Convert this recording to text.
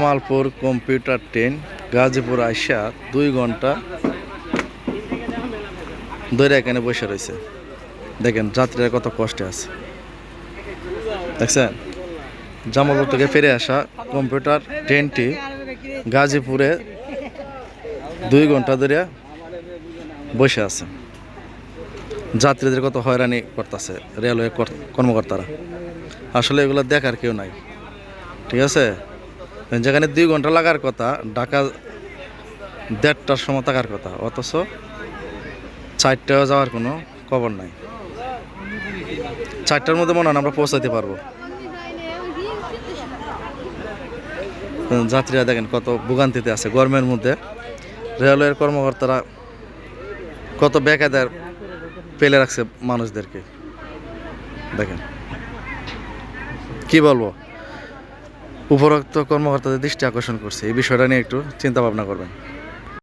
Jamalpur computer train Gazipur আইসা দুই ঘণ্টা ধরে এখানে বসে রয়েছে। দেখেন, যাত্রীরা কত কষ্টে আছে। দেখছেন? জামালপুর থেকে ফিরে আসা কম্পিউটার ট্রেনটি গাজীপুরে দুই ঘণ্টা ধরে বসে আছে। যাত্রীদের কত হয়রানি করতেছে রেলওয়ে কর্মকর্তারা। আসলে এগুলো দেখার কেউ নাই। ঠিক আছে? যেখানে দুই ঘণ্টা লাগার কথা, ঢাকা দেড়টার সময় থাকার কথা, অথচ চারটায় যাওয়ার কোনো খবর নাই। চারটার মধ্যে মনে হয় আমরা পৌঁছাতে পারব। যাত্রীরা দেখেন কত ভোগান্তিতে আছে গরমের মধ্যে। রেলওয়ের কর্মকর্তারা কত বেকায়দার পেলে রাখছে মানুষদেরকে। দেখেন। কি বলব? উপরোক্ত কর্মকর্তাদের দৃষ্টি আকর্ষণ করছে। এই বিষয়টা নিয়ে একটু চিন্তা ভাবনা করবেন।